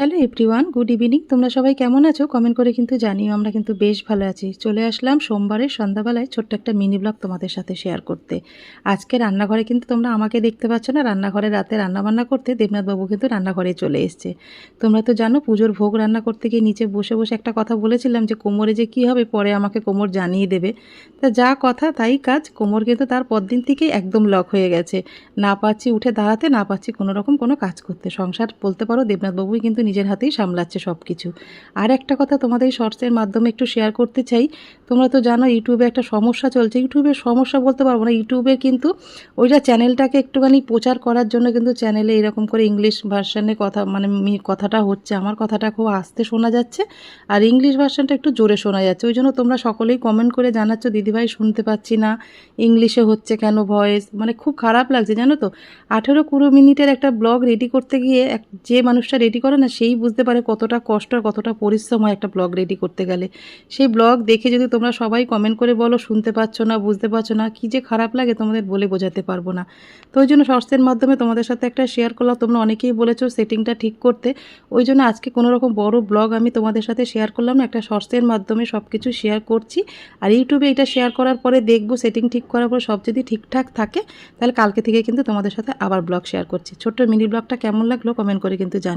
Hello everyone good evening তোমরা সবাই কেমন আছো? কমেন্ট করে কিন্তু জানিও, আমরা কিন্তু বেশ ভালো আছি। চলে আসলাম সোমবারের সন্ধ্যাবেলায় ছোট্ট একটা মিনি ব্লগ তোমাদের সাথে শেয়ার করতে। আজকে রান্নাঘরে কিন্তু তোমরা আমাকে দেখতে পাচ্ছ না, রান্নাঘরে রাতে রান্নাবান্না করতে দেবনাথবাবু কিন্তু রান্নাঘরে চলে এসছে। তোমরা তো জানো, পুজোর ভোগ রান্না করতে গিয়ে নিচে বসে বসে একটা কথা বলেছিলাম যে কোমরে যে কী হবে পরে আমাকে কোমর জানিয়ে দেবে। তা যা কথা তাই কাজ, কোমর কিন্তু তার পরদিন থেকেই একদম লক হয়ে গেছে। না পাচ্ছি উঠে দাঁড়াতে, না পাচ্ছি কোনো রকম কোনো কাজ করতে। সংসার বলতে পারো, দেবনাথবাবুই কিন্তু নিজের হাতেই সামলাচ্ছে সব কিছু আর একটা কথা তোমাদের শর্টসের মাধ্যমে একটু শেয়ার করতে চাই। তোমরা তো জানো ইউটিউবে একটা সমস্যা চলছে। ইউটিউবের সমস্যা বলতে পারব না। ইউটিউবে কিন্তু ওইটা চ্যানেলটাকে একটুখানি প্রচার করার জন্য কিন্তু চ্যানেলে এরকম করে ইংলিশ ভার্সানে কথা মানে কথাটা হচ্ছে। আমার কথাটা খুব আস্তে শোনা যাচ্ছে আর ইংলিশ ভার্সানটা একটু জোরে শোনা যাচ্ছে। ওই জন্য তোমরা সকলেই কমেন্ট করে জানাচ্ছ, দিদিভাই, শুনতে পাচ্ছি না। ইংলিশে হচ্ছে কেন ভয়েস মানে খুব খারাপ লাগছে, জানো তো? আঠেরো কুড়ি মিনিটের একটা ব্লগ রেডি করতে গিয়ে এক, যে মানুষটা রেডি করে না, সেই বুঝতে পারে কতটা কষ্ট আর কতটা পরিশ্রম হয় একটা ব্লগ রেডি করতে গেলে। সেই ব্লগ দেখে যদি তোমরা সবাই কমেন্ট করে বলো, শুনতে পাচ্ছ না, বুঝতে পারছ না, কী যে খারাপ লাগে তোমাদের বলে বোঝাতে পারব না। তো ওই জন্য শর্টসের মাধ্যমে তোমাদের সাথে একটা শেয়ার করলাম, তোমরা অনেকেই বলেছ সেটিংটা ঠিক করতে। ওই জন্য আজকে কোনো রকম বড় ব্লগ আমি তোমাদের সাথে শেয়ার করলাম না, একটা শর্টসের মাধ্যমে সব কিছু শেয়ার করছি। আর ইউটিউবে এটা শেয়ার করার পরে দেখব সেটিং ঠিক করার পরে সব যদি ঠিকঠাক থাকে, তাহলে কালকে থেকে কিন্তু তোমাদের সাথে আবার ব্লগ শেয়ার করছি। ছোট্ট মিনি ব্লগটা কেমন লাগল কমেন্ট করে কিন্তু জানি